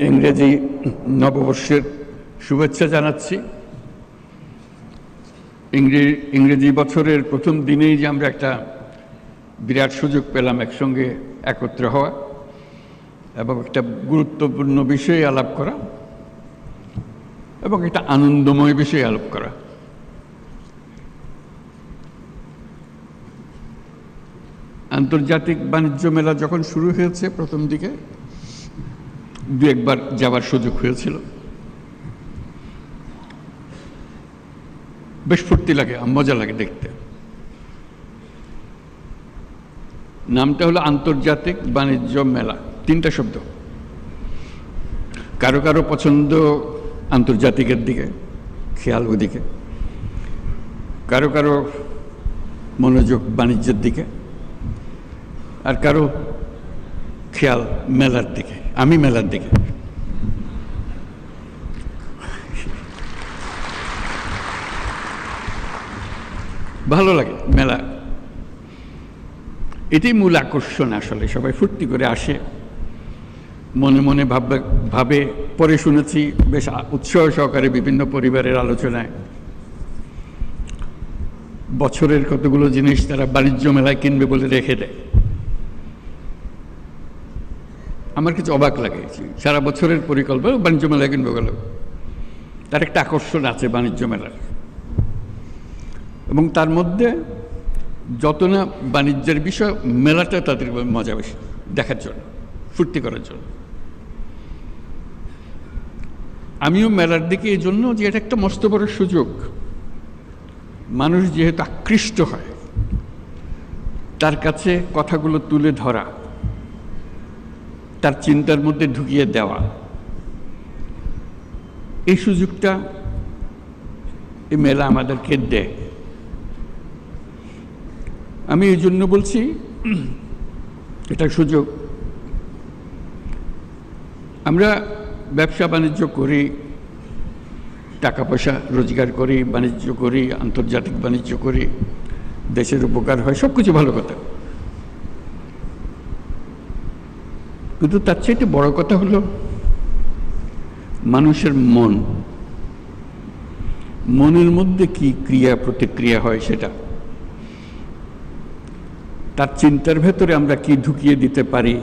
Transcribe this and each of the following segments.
ইংরেজি নববর্ষের শুভেচ্ছা জানাচ্ছি। ইংরেজি বছরের প্রথম দিনেই যে আমরা একটা বিরাট সুযোগ পেলাম একসঙ্গে একত্র হওয়া এবং একটা গুরুত্বপূর্ণ বিষয়ে আলাপ করা এবং একটা আনন্দময় বিষয়ে আলাপ করা। আন্তর্জাতিক বাণিজ্য মেলা যখন শুরু হয়েছে প্রথম দিকে দু একবার যাবার সুযোগ হয়েছিল। বেশ ফুর্তি লাগে, মজা লাগে দেখতে। নামটা হলো আন্তর্জাতিক বাণিজ্য মেলা, তিনটা শব্দ। কারও কারও পছন্দ আন্তর্জাতিকের দিকে, খেয়াল ওদিকে। কারও কারও মনোযোগ বাণিজ্যের দিকে। আর কারও খেয়াল মেলার দিকে। আমি মেলার দিকে। ভালো লাগে মেলা। এটাই মূল আকর্ষণ আসলে, সবাই ফুর্তি করে আসে। মনে মনে ভাববে, ভাবে, পরে শুনেছি বেশ উৎসাহ সহকারে বিভিন্ন পরিবারের আলোচনায়। বছরের কতগুলো জিনিস তারা বাণিজ্য মেলায় কিনবে বলে রেখে দেয়। আমার কিছু অবাক লাগে। সারা বছরের পরিকল্পনা বাণিজ্য মেলায় কিনবে গেল। তার একটা আকর্ষণ আছে বাণিজ্য মেলার। এবং তার মধ্যে যত না বাণিজ্যের বিষয়, মেলাটা তাদের মজা বেশি দেখার জন্য, ফুর্তি করার জন্য। আমিও মেলার দিকে এই জন্য যে এটা একটা মস্ত বড় সুযোগ। মানুষ যেহেতু আকৃষ্ট হয়, তার কাছে কথাগুলো তুলে ধরা তার চিন্তার মধ্যে ঢুকিয়ে দেওয়া। এই সুযোগটা এই মেলা আমাদেরকে দেয় আমি এই জন্য বলছি, এটা সুযোগ। আমরা ব্যবসা বাণিজ্য করি, টাকা পয়সা রোজগার করি, বাণিজ্য করি, আন্তর্জাতিক বাণিজ্য করি, দেশের উপকার হয় সব কিছু ভালো কথা। কিন্তু তার চাইতে বড় কথা হলো মানুষের মন। মনের মধ্যে কি ক্রিয়া প্রতিক্রিয়া হয় সেটা? তার চিন্তার ভেতরে আমরা কি ঢুকিয়ে দিতে পারি?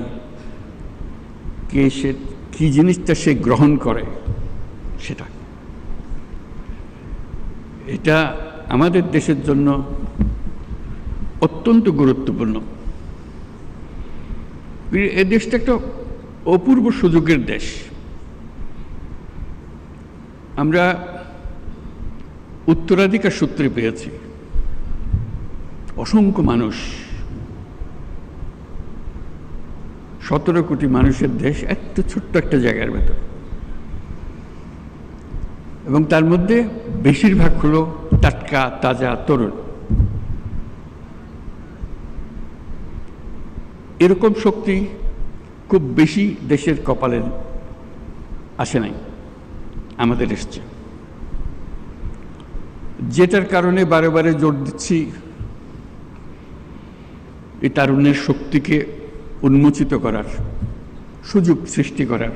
কে সে, কি জিনিসটা সে গ্রহণ করে সেটা। এটা আমাদের দেশের জন্য অত্যন্ত গুরুত্বপূর্ণ। এ দেশটা একটা অপূর্ব সুযোগের দেশ। আমরা উত্তরাধিকার সূত্রে পেয়েছি। অসংখ্য মানুষ, সতেরো কোটি মানুষের দেশ এত ছোট্ট একটা জায়গার ভেতর। এবং তার মধ্যে বেশিরভাগ হলো টাটকা, তাজা তরুণ এরকম শক্তি খুব বেশি দেশের কপালে আসে নাই, আমাদের এসছে। যেটার কারণে বারে বারে জোর দিচ্ছি, এই তারুণ্যের শক্তিকে উন্মোচিত করার, সুযোগ সৃষ্টি করার।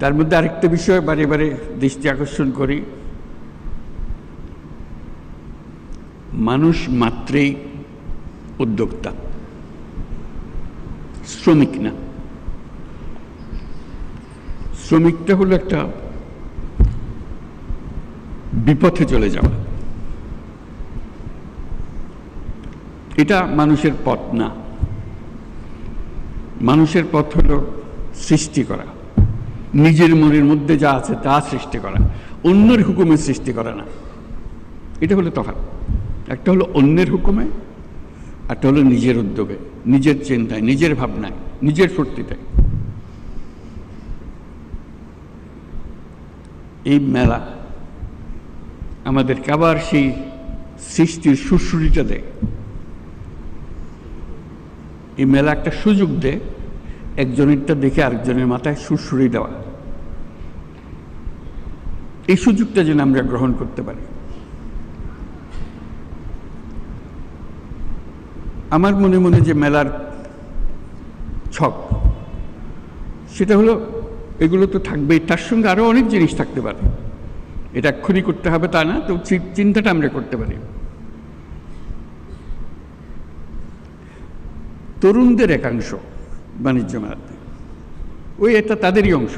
তার মধ্যে আরেকটা বিষয় বারে বারে দৃষ্টি আকর্ষণ করি। মানুষ মাত্রেই উদ্যোক্তা। শ্রমিক না শ্রমিকটা হলো একটা বিপথে চলে যাওয়া। এটা মানুষের পথ না। মানুষের পথ হলো সৃষ্টি করা। নিজের মনের মধ্যে যা আছে তা সৃষ্টি করা। অন্যের হুকুমে সৃষ্টি করা না। এটা হলো তফাৎ। একটা হলো অন্যের হুকুমে, একটা হলো নিজের উদ্যোগে। নিজের চিন্তায়, নিজের ভাবনায়, নিজের ফুর্তিতে। এই মেলা আমাদেরকে আবার সেই সৃষ্টির সুশ্রুরিটা দেয়। এই মেলা একটা সুযোগ দেয়, একজনেরটা দেখে আরেকজনের মাথায় সুরসুরি দেওয়া। এই সুযোগটা যেন আমরা গ্রহণ করতে পারি। আমার মনে মনে যে মেলার ছক, সেটা হলো এগুলো তো থাকবেই। তার সঙ্গে আরও অনেক জিনিস থাকতে পারে। এটা এক্ষুনি করতে হবে তা না, তো চিন্তাটা আমরা করতে পারি। তরুণদের একাংশ বাণিজ্য মেলাতে, ওই এটা তাদেরই অংশ।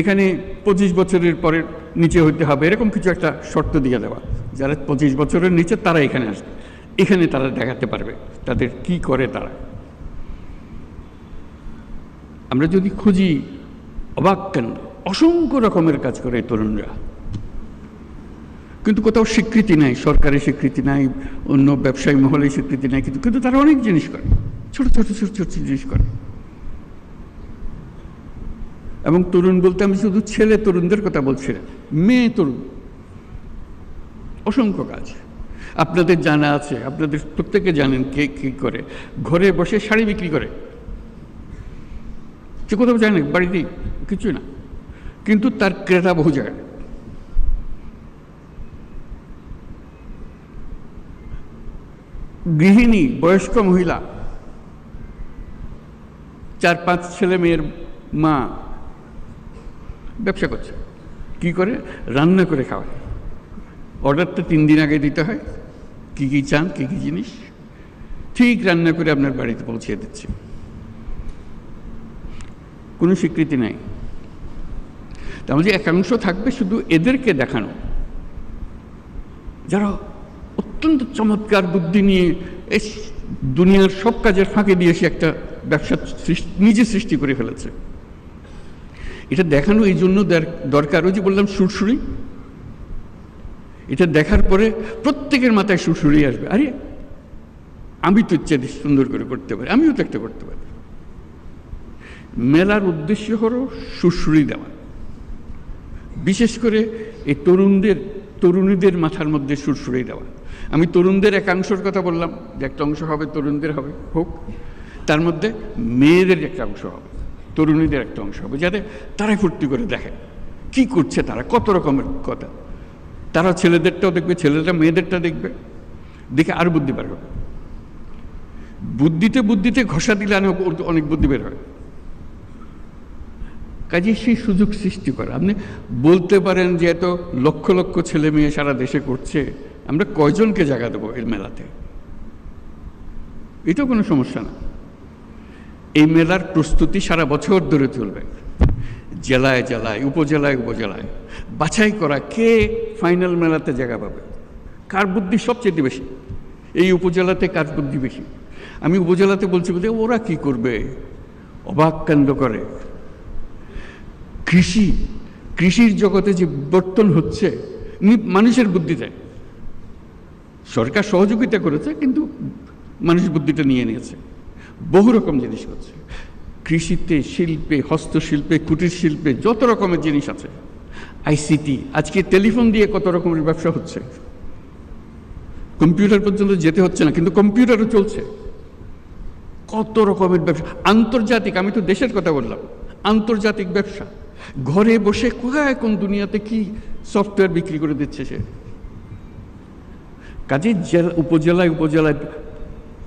এখানে পঁচিশ বছরের পরে নিচে হইতে হবে, এরকম কিছু একটা শর্ত দিয়ে দেওয়া। যারা পঁচিশ বছরের নিচে, তারা এখানে আসবে। এখানে তারা দেখাতে পারবে তাদের কি করে তারা। আমরা যদি খুঁজি, অবাক কেন? অসংখ্য রকমের কাজ করে তরুণরা। কিন্তু কোথাও স্বীকৃতি নাই, সরকারের স্বীকৃতি নাই, অন্য ব্যবসায়ী মহলে স্বীকৃতি নাই, কিন্তু কিন্তু তারা অনেক জিনিস করে। ছোট ছোট ছোট ছোট জিনিস করে। এবং তরুণ বলতে আমি শুধু ছেলে তরুণদের কথা বলছি মেয়ে তরুণ। অসংখ্য কাজ। আপনাদের জানা আছে, আপনাদের প্রত্যেকে জানেন কে কী করে। ঘরে বসে শাড়ি বিক্রি করে। সে কোথাও জানে বাড়িতেই কিছু না। কিন্তু তার ক্রেতা বহু জায়গায়। গৃহিণী, বয়স্ক মহিলা, চার পাঁচ ছেলে মেয়ের মা ব্যবসা করছে। কি করে? রান্না করে খাওয়ায়। অর্ডারটা তিন দিন আগে দিতে হয়। কি কি চান, কি কি জিনিস? ঠিক রান্না করে আপনার বাড়িতে পৌঁছে দিচ্ছে। কোনো স্বীকৃতি নাই। তার মধ্যে একাংশ থাকবে শুধু এদেরকে দেখানো। যারা অত্যন্ত চমৎকার বুদ্ধি নিয়ে এই দুনিয়ার সব কাজের ফাঁকে দিয়ে সে একটা ব্যবসা নিজে সৃষ্টি করে ফেলেছে। এটা দেখানো এই জন্য দর- দরকার। ওই যে বললাম সুরসুরি এটা দেখার পরে প্রত্যেকের মাথায় সুরসুরি আসবে। আরে, আমি তো ইচ্ছে সুন্দর করে করতে পারি, আমিও তো একটা করতে পারি। মেলার উদ্দেশ্য হলো সুরসুরি দেওয়া। বিশেষ করে এই তরুণদের তরুণীদের মাথার মধ্যে সুরসুরি দেওয়া। আমি তরুণদের একাংশের কথা বললাম, যে একটা অংশ হবে, তরুণদের হবে, হোক। তার মধ্যে মেয়েদের একটা অংশ হবে, তরুণীদের একটা অংশ হবে, যাতে তারা ফুর্তি করে দেখে। কি করছে তারা? কত রকমের কথা। তারা ছেলেদেরটাও দেখবে, ছেলেরা মেয়েদেরটা দেখবে। দেখে আর বুদ্ধি বের হবে। বুদ্ধিতে বুদ্ধিতে ঘষা দিলে অনেক- অনেক বুদ্ধি বের হয়। কাজে সেই সুযোগ সৃষ্টি করা। আপনি বলতে পারেন যে এত লক্ষ লক্ষ ছেলে মেয়ে সারা দেশে করছে, আমরা কয়জনকে জায়গা দেবো এর মেলাতে? এটাও কোনো সমস্যা না। এই মেলার প্রস্তুতি সারা বছর ধরে চলবে। জেলায় জেলায়, উপজেলায় উপজেলায়। বাছাই করা কে ফাইনাল মেলাতে জায়গা পাবে। কার বুদ্ধি সবচেয়ে বেশি? এই উপজেলাতে কার বুদ্ধি বেশি? আমি উপজেলাতে বলছি বলতে ওরা কি করবে? অবাক কাণ্ড করে। কৃষি, কৃষির জগতে যে বিবর্তন হচ্ছে মানুষের বুদ্ধিতে সরকার সহযোগিতা করেছে, কিন্তু মানুষ বুদ্ধিটা নিয়ে নিয়েছে। বহু রকম জিনিস করছে কৃষিতে শিল্পে, হস্তশিল্পে কুটির শিল্পে যত রকমের জিনিস আছে আইসিটি। আজকে টেলিফোন দিয়ে কত রকমের ব্যবসা হচ্ছে? কম্পিউটার পর্যন্ত যেতে হচ্ছে না, কিন্তু কম্পিউটারও চলছে। কত রকমের ব্যবসা। আন্তর্জাতিক, আমি তো দেশের কথা বললাম, আন্তর্জাতিক ব্যবসা। ঘরে বসে কোথায় কোন দুনিয়াতে কি সফটওয়্যার বিক্রি করে দিচ্ছে সে? কাজে জেলা, উপজেলায় উপজেলায়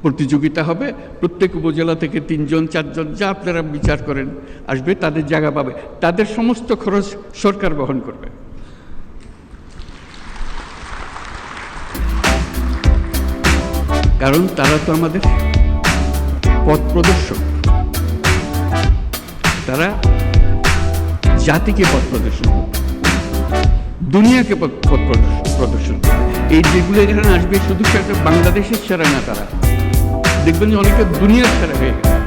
প্রতিযোগিতা হবে। প্রত্যেক উপজেলা থেকে তিনজন, চারজন, যা আপনারা বিচার করেন, আসবে, তাদের জায়গা পাবে। তাদের সমস্ত খরচ সরকার বহন করবে। কারণ তারা তো আমাদের পথ প্রদর্শক। তারা জাতিকে পথ প্রদর্শন দুনিয়াকে পথ প্রদর্শন এই যেগুলো এখানে আসবে, শুধু একটা বাংলাদেশের সেরা না তারা দেখবেন যে অনেকে দুনিয়ার সেরা হয়ে গেছে।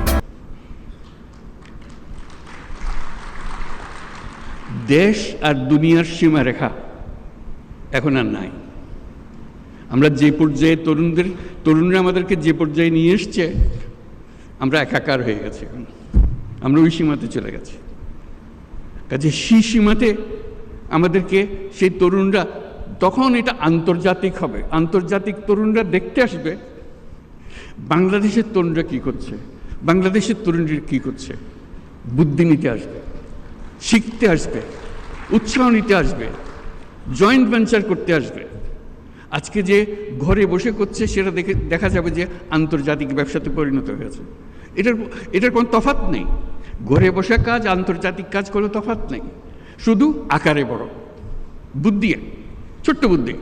দেশ আর দুনিয়ার সীমারেখা এখন আর নাই। আমরা যে পর্যায়ে তরুণদের, তরুণরা আমাদেরকে যে পর্যায়ে নিয়ে এসছে, আমরা একাকার হয়ে গেছি এখন। আমরা ওই সীমাতে চলে গেছি। কাজে সেই সীমাতে আমাদেরকে সেই তরুণরা, তখন এটা আন্তর্জাতিক হবে। আন্তর্জাতিক তরুণরা দেখতে আসবে বাংলাদেশের তরুণরা কি করছে? বাংলাদেশের তরুণরা কি করছে? বুদ্ধি নিতে আসবে, শিখতে আসবে, উৎসাহ নিতে আসবে জয়েন্ট ভেঞ্চার করতে আসবে। আজকে যে ঘরে বসে করছে, সেটা দেখে দেখা যাবে যে আন্তর্জাতিক ব্যবসাতে পরিণত হয়েছে। এটার এটার কোনো তফাত নেই। ঘরে বসে কাজ, আন্তর্জাতিক কাজ কোনো তফাৎ নেই। শুধু আকারে বড়। বুদ্ধি ছোট্ট বুদ্ধি।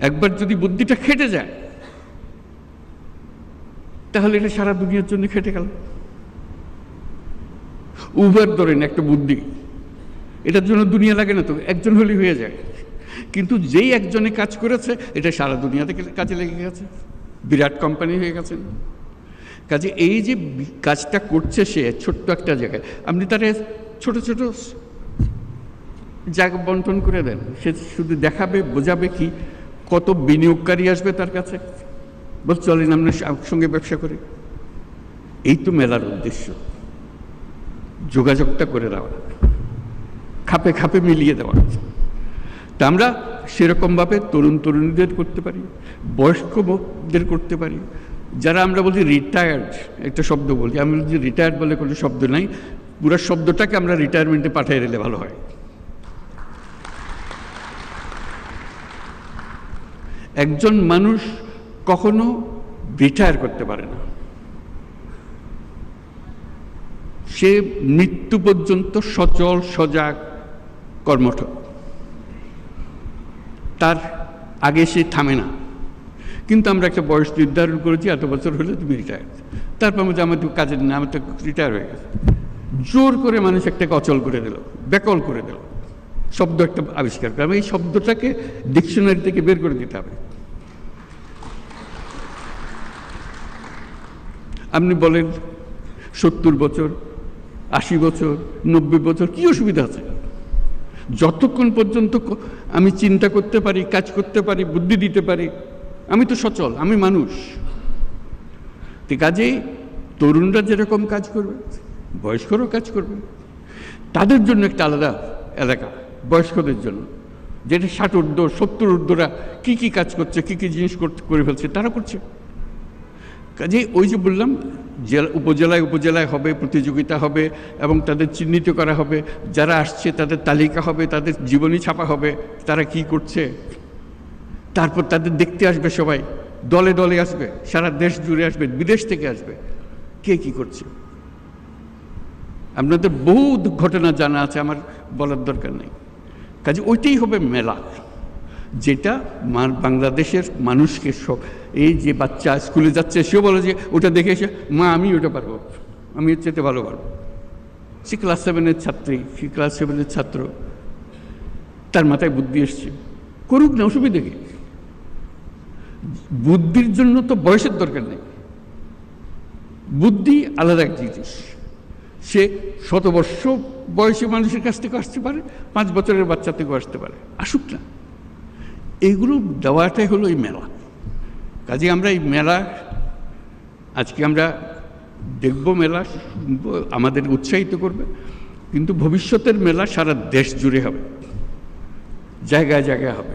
একবার যদি বুদ্ধিটা খেটে যায় তাহলে এটা সারা দুনিয়ার জন্য খেটে গেল। উবার ধরেন একটা বুদ্ধি। এটার জন্য দুনিয়া লাগে না তো, একজন হলেই হয়ে যায়। কিন্তু যেই একজনে কাজ করেছে, এটা সারা দুনিয়াতে কাজে লেগে গেছে। বিরাট কোম্পানি হয়ে গেছে কাজে এই যে কাজটা করছে সে, ছোট্ট একটা জায়গায়, আপনি তারে ছোট ছোট জায়গা বন্টন করে দেন। সে শুধু দেখাবে, বোঝাবে কি, কত বিনিয়োগকারী আসবে তার কাছে। বল চলেন আমরা সঙ্গে ব্যবসা করি। এই তো মেলার উদ্দেশ্য। যোগাযোগটা করে দেওয়া। খাপে খাপে মিলিয়ে দেওয়া। তা আমরা সেরকমভাবে তরুণ তরুণীদের করতে পারি বয়স্কদের করতে পারি। যারা আমরা বলছি রিটায়ার্ড একটা শব্দ বলি। আমি বলছি রিটায়ার্ড বলে কোনো শব্দ নাই। পুরো শব্দটাকে আমরা রিটায়ারমেন্টে পাঠিয়ে দিলে ভালো হয়। একজন মানুষ কখনো রিটায়ার করতে পারে না। সে মৃত্যু পর্যন্ত সচল, সজাগ, কর্মঠ। তার আগে সে থামে না। কিন্তু আমরা একটা বয়স নির্ধারণ করেছি, এত বছর হলে তুমি রিটায়ার তারপর আমাদের আমাদের কাজের না আমার তো রিটায়ার হয়ে গেছে। জোর করে মানুষ একটাকে অচল করে দিল বেকল করে দিল। শব্দ একটা আবিষ্কার করে। এই শব্দটাকে ডিকশনারি থেকে বের করে দিতে হবে। আপনি বলেন সত্তর বছর, আশি বছর, নব্বই বছর, কি অসুবিধা আছে? যতক্ষণ পর্যন্ত আমি চিন্তা করতে পারি, কাজ করতে পারি, বুদ্ধি দিতে পারি, আমি তো সচল, আমি মানুষ। তো কাজেই তরুণরা যেরকম কাজ করবে, বয়স্করাও কাজ করবে। তাদের জন্য একটা আলাদা এলাকা, বয়স্কদের জন্য। যেটা ষাট ঊর্ধ্ব, সত্তর ঊর্ধ্বরা কী কী কাজ করছে, কী কী জিনিস করে ফেলছে, তারা করছে। কাজে ওই যে বললাম, জেলা, উপজেলায় উপজেলায় হবে, প্রতিযোগিতা হবে এবং তাদের চিহ্নিত করা হবে, যারা আসছে তাদের তালিকা হবে, তাদের জীবনী ছাপা হবে, তারা কি করছে? তারপর তাদের দেখতে আসবে সবাই, দলে দলে আসবে, সারা দেশ জুড়ে আসবে, বিদেশ থেকে আসবে, কে কি করছে? আপনাদের বহু ঘটনা জানা আছে, আমার বলার দরকার নেই। কাজে ওইটাই হবে মেলা। যেটা বাংলাদেশের মানুষকে এই যে বাচ্চা স্কুলে যাচ্ছে, সেও বলে যে, ওটা দেখে এসে, মা, আমি ওটা পারব। আমি চেয়ে ভালো পারব। সে ক্লাস সেভেনের ছাত্রী, সে ক্লাস সেভেনের ছাত্র, তার মাথায় বুদ্ধি এসছে। করুক না, অসুবিধে কি? বুদ্ধির জন্য তো বয়সের দরকার নেই। বুদ্ধি আলাদা এক জিনিস। সে শতবর্ষ বয়সী মানুষের কাছ থেকে আসতে পারে, পাঁচ বছরের বাচ্চা থেকেও আসতে পারে। আসুক না। এইগুলো দেওয়াটাই হলো এই মেলা। কাজে আমরা এই মেলা, আজকে আমরা দেখব মেলা আমাদের উৎসাহিত করবে। কিন্তু ভবিষ্যতের মেলা সারা দেশ জুড়ে হবে। জায়গায় জায়গায় হবে।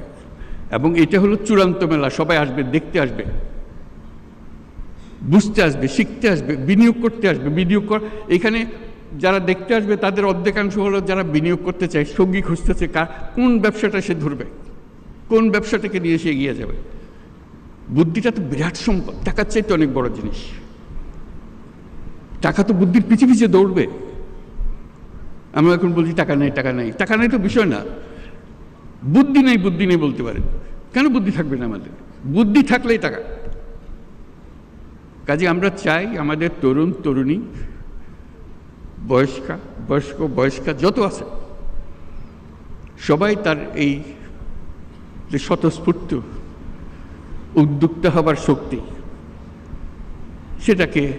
এবং এটা হলো চূড়ান্ত মেলা, সবাই আসবে, দেখতে আসবে। বুঝতে আসবে, শিখতে আসবে, বিনিয়োগ করতে আসবে, বিনিয়োগ কর এখানে যারা দেখতে আসবে, তাদের অর্ধেকাংশ হলো যারা বিনিয়োগ করতে চায়, সঙ্গী খুঁজতেছে কার, কোন ব্যবসাটা সে ধরবে। কোন ব্যবসাটাকে নিয়ে সে এগিয়ে যাবে? বুদ্ধিটা তো বিরাট সম্পদ। টাকার চাইতে অনেক বড় জিনিস। টাকা তো বুদ্ধির পিছে পিছে দৌড়বে। আমরা এখন বলছি, টাকা নেই টাকা নেই। টাকা নেই তো বিষয় না। বুদ্ধি নেই বুদ্ধি নেই বলতে পারেন। কেন বুদ্ধি থাকবে না আমাদের? বুদ্ধি থাকলেই টাকা। কাজে আমরা চাই আমাদের তরুণ, তরুণী, বয়স্কা, বয়স্ক, বয়স্কা, যত আছে, সবাই তার এই যে স্বতঃস্ফূর্ত উদ্যুক্ত হবার শক্তি, সেটাকে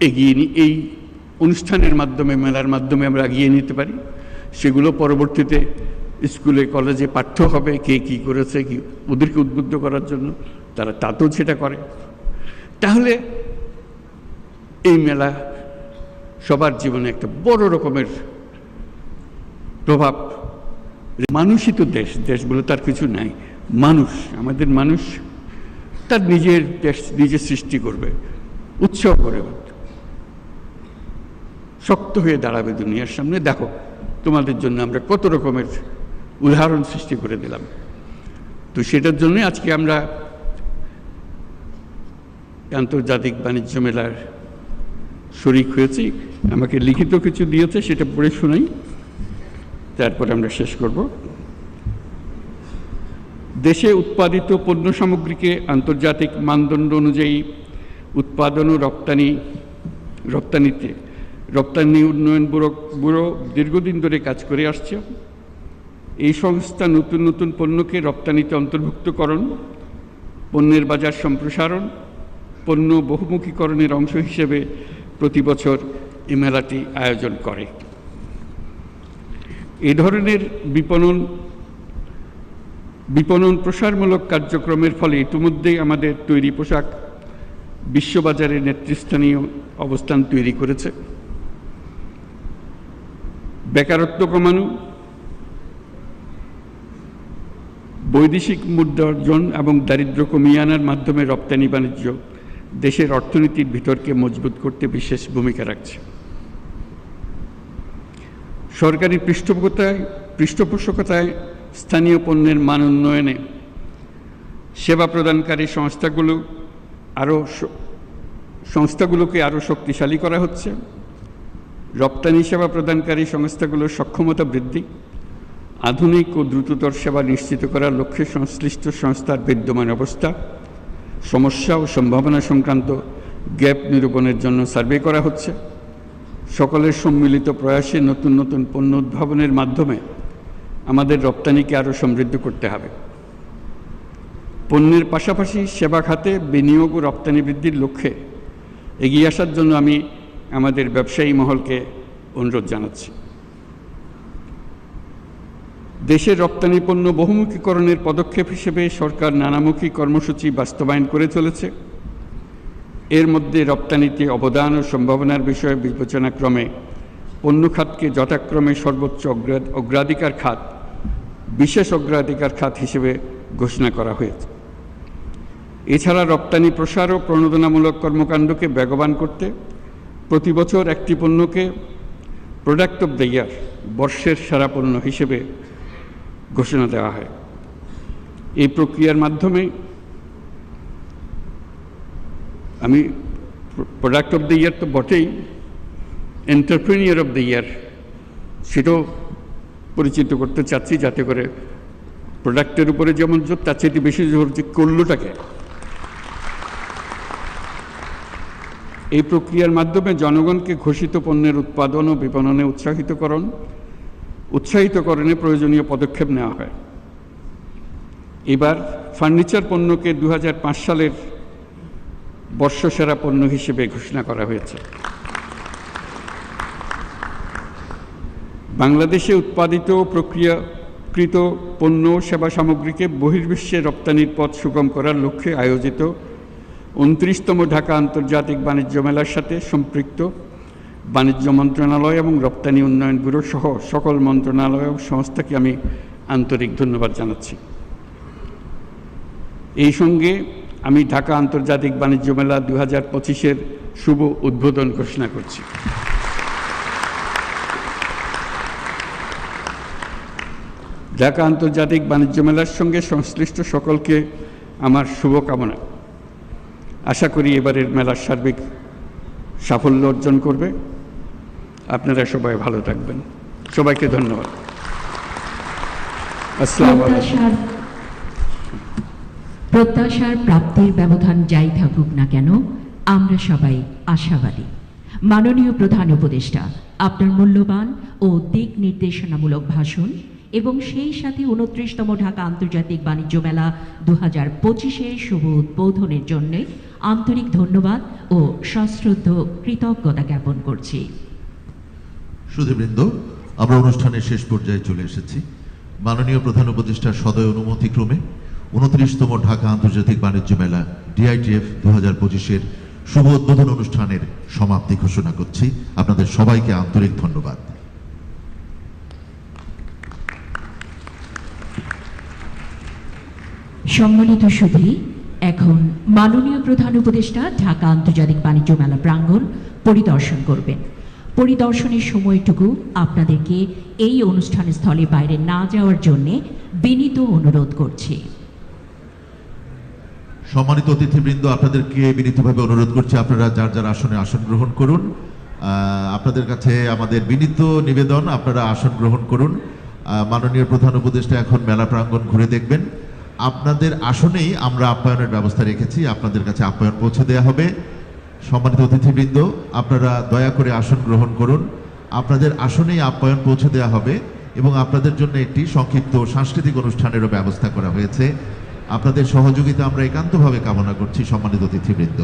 এগিয়ে নিই এই অনুষ্ঠানের মাধ্যমে, মেলার মাধ্যমে আমরা এগিয়ে নিতে পারি। সেগুলো পরবর্তীতে স্কুলে, কলেজে পাঠ্য হবে, কে কি করেছে, কি, ওদেরকে উদ্বুদ্ধ করার জন্য, তারা তাতেও সেটা করে। তাহলে এই মেলা সবার জীবনে একটা বড় রকমের প্রভাব মানুষই তো দেশ দেশ বলে তার কিছু নাই। মানুষ, আমাদের মানুষ তার নিজের দেশ নিজে সৃষ্টি করবে, উৎসব করে। শক্ত হয়ে দাঁড়াবে দুনিয়ার সামনে। দেখো, তোমাদের জন্য আমরা কত রকমের উদাহরণ সৃষ্টি করে দিলাম। তো সেটার জন্য আজকে আমরা আন্তর্জাতিক বাণিজ্য মেলার শরিক হয়েছি। আমাকে লিখিত কিছু দিয়েছে, সেটা পড়ে শোনাই। তারপরে আমরা শেষ করব। দেশে উৎপাদিত পণ্য সামগ্রীকে আন্তর্জাতিক মানদণ্ড অনুযায়ী উৎপাদন ও রপ্তানি, রপ্তানিতে, রপ্তানি উন্নয়ন ব্যুরো ব্যুরো দীর্ঘদিন ধরে কাজ করে আসছে। এই সংস্থা নতুন নতুন পণ্যকে রপ্তানিতে অন্তর্ভুক্তকরণ, পণ্যের বাজার সম্প্রসারণ, পণ্য বহুমুখীকরণের অংশ হিসেবে প্রতি বছর এই মেলাটি আয়োজন করে। এ ধরনের বিপণন বিপণন প্রসারমূলক কার্যক্রমের ফলে ইতিমধ্যেই আমাদের তৈরি পোশাক বিশ্ববাজারে নেতৃস্থানীয় অবস্থান তৈরি করেছে। বেকারত্ব কমানো, বৈদেশিক মুদ্রা অর্জন এবং দারিদ্র কমিয়ে আনার মাধ্যমে রপ্তানি বাণিজ্য দেশের অর্থনীতির ভিতরকে মজবুত করতে বিশেষ ভূমিকা রাখছে। সরকারি পৃষ্ঠপোষকতায় পৃষ্ঠপোষকতায় স্থানীয় পণ্যের মান উন্নয়নে সেবা প্রদানকারী সংস্থাগুলো আরও সংস্থাগুলোকে আরও শক্তিশালী করা হচ্ছে। রপ্তানি সেবা প্রদানকারী সংস্থাগুলোর সক্ষমতা বৃদ্ধি। আধুনিক ও দ্রুততর সেবা নিশ্চিত করার লক্ষ্যে সংশ্লিষ্ট সংস্থার বিদ্যমান অবস্থা, সমস্যা ও সম্ভাবনা সংক্রান্ত গ্যাপ নিরূপণের জন্য সার্ভে করা হচ্ছে। সকলের সম্মিলিত প্রয়াসে নতুন নতুন পণ্য উদ্ভাবনের মাধ্যমে আমাদের রপ্তানিকে আরও সমৃদ্ধ করতে হবে। পণ্যের পাশাপাশি সেবা খাতে বিনিয়োগ ও রপ্তানি বৃদ্ধির লক্ষ্যে এগিয়ে আসার জন্য আমি আমাদের ব্যবসায়ী মহলকে অনুরোধ জানাচ্ছি। দেশের রপ্তানি পণ্য বহুমুখীকরণের পদক্ষেপ হিসেবে সরকার নানামুখী কর্মসূচি বাস্তবায়ন করে চলেছে। এর মধ্যে রপ্তানিতে অবদান ও সম্ভাবনার বিষয়ে বিবেচনাক্রমে পণ্য খাতকে যথাক্রমে সর্বোচ্চ অগ্রাধিকার খাত, বিশেষ অগ্রাধিকার খাত হিসেবে ঘোষণা করা হয়েছে। এছাড়া রপ্তানি প্রসার ও প্রণোদনামূলক কর্মকাণ্ডকে বেগবান করতে প্রতি বছর একটি পণ্যকে প্রোডাক্ট অব দ্য ইয়ার বর্ষের সেরা পণ্য হিসেবে ঘোষণা দেওয়া হয়। এই প্রক্রিয়ার মাধ্যমে আমি প্রোডাক্ট অফ দ্য ইয়ার তো বটেই এন্টারপ্রেনিয়ার অফ দ্য ইয়ার সেটাও পরিচিত করতে চাচ্ছি যাতে করে প্রোডাক্টের উপরে যেমন জোর, তার চেয়ে বেশি জোর যে করলোটাকে। এই প্রক্রিয়ার মাধ্যমে জনগণকে ঘোষিত পণ্যের উৎপাদন ও বিপণনে উৎসাহিতকরণ, উৎসাহিতকরণে প্রয়োজনীয় পদক্ষেপ নেওয়া হয়। এবার ফার্নিচার পণ্যকে দু সালের বর্ষসেরা পণ্য হিসেবে ঘোষণা করা হয়েছে। বাংলাদেশে উৎপাদিত প্রক্রিয়াকৃত পণ্য, সেবা সামগ্রীকে বহির্বিশ্বে রপ্তানির পথ সুগম করার লক্ষ্যে আয়োজিত উনত্রিশতম ঢাকা আন্তর্জাতিক বাণিজ্য মেলার সাথে সম্পৃক্ত বাণিজ্য মন্ত্রণালয় এবং রপ্তানি উন্নয়ন ব্যুরো সহ সকল মন্ত্রণালয় ও সংস্থাকে আমি আন্তরিক ধন্যবাদ জানাচ্ছি। এই সঙ্গে আমি ঢাকা আন্তর্জাতিক বাণিজ্য মেলা দু হাজার পঁচিশের শুভ উদ্বোধন ঘোষণা করছি। ঢাকা আন্তর্জাতিক বাণিজ্য মেলার সঙ্গে সংশ্লিষ্ট সকলকে আমার শুভকামনা। আশা করি এবারের মেলার সার্বিক সাফল্য অর্জন করবে। আপনারা সবাই ভালো থাকবেন। সবাইকে ধন্যবাদ। আসসালামু আলাইকুম। প্রত্যাশার প্রাপ্তির ব্যবধান যাই থাকুক না কেন, আমরা সবাই আশাবাদী। মাননীয় প্রধান উপদেষ্টা, আপনার মূল্যবান ও দিক নির্দেশনামূলক ভাষণ এবং সেই সাথে উনত্রিশতম ঢাকা আন্তর্জাতিক বাণিজ্য মেলা দু হাজার পঁচিশের শুভ উদ্বোধনের জন্য আন্তরিক ধন্যবাদ ও সশ্রদ্ধ কৃতজ্ঞতা জ্ঞাপন করছি। সুধীবৃন্দ, আমরা অনুষ্ঠানের শেষ পর্যায়ে চলে এসেছি। মাননীয় প্রধান উপদেষ্টার সদয় অনুমতিক্রমে উনত্রিশতম ঢাকা আন্তর্জাতিক বাণিজ্য মেলা ডিআইটিএফ দু হাজার পঁচিশের শুভ উদ্বোধন অনুষ্ঠানের সমাপ্তি ঘোষণা করছি। আপনাদের সবাইকে আন্তরিক ধন্যবাদ। সম্মানিত সুধী, এখন মাননীয় প্রধান উপদেষ্টা ঢাকা আন্তর্জাতিক বাণিজ্য মেলা প্রাঙ্গণ পরিদর্শন করবেন। পরিদর্শনের সময়টুকু আপনাদেরকে এই অনুষ্ঠান স্থলে বাইরে না যাওয়ার জন্যে বিনীত অনুরোধ করছি। সম্মানিত অতিথিবৃন্দ, আপনাদেরকে বিনীতভাবে অনুরোধ করছি, আপনারা যার যার আসনে আসন গ্রহণ করুন। আপনাদের কাছে আমাদের বিনীত নিবেদন, আপনারা আসন গ্রহণ করুন। মাননীয় প্রধান উপদেষ্টা এখন মেলা প্রাঙ্গণ ঘুরে দেখবেন। আপনাদের আসনেই আমরা আপ্যায়নের ব্যবস্থা রেখেছি, আপনাদের কাছে আপ্যায়ন পৌঁছে দেওয়া হবে। সম্মানিত অতিথিবৃন্দ, আপনারা দয়া করে আসন গ্রহণ করুন। আপনাদের আসনেই আপ্যায়ন পৌঁছে দেওয়া হবে এবং আপনাদের জন্য একটি সংক্ষিপ্ত সাংস্কৃতিক অনুষ্ঠানেরও ব্যবস্থা করা হয়েছে। আপনাদের সহযোগিতা আমরা একান্তভাবে কামনা করছি সম্মানিত অতিথিবৃন্দ।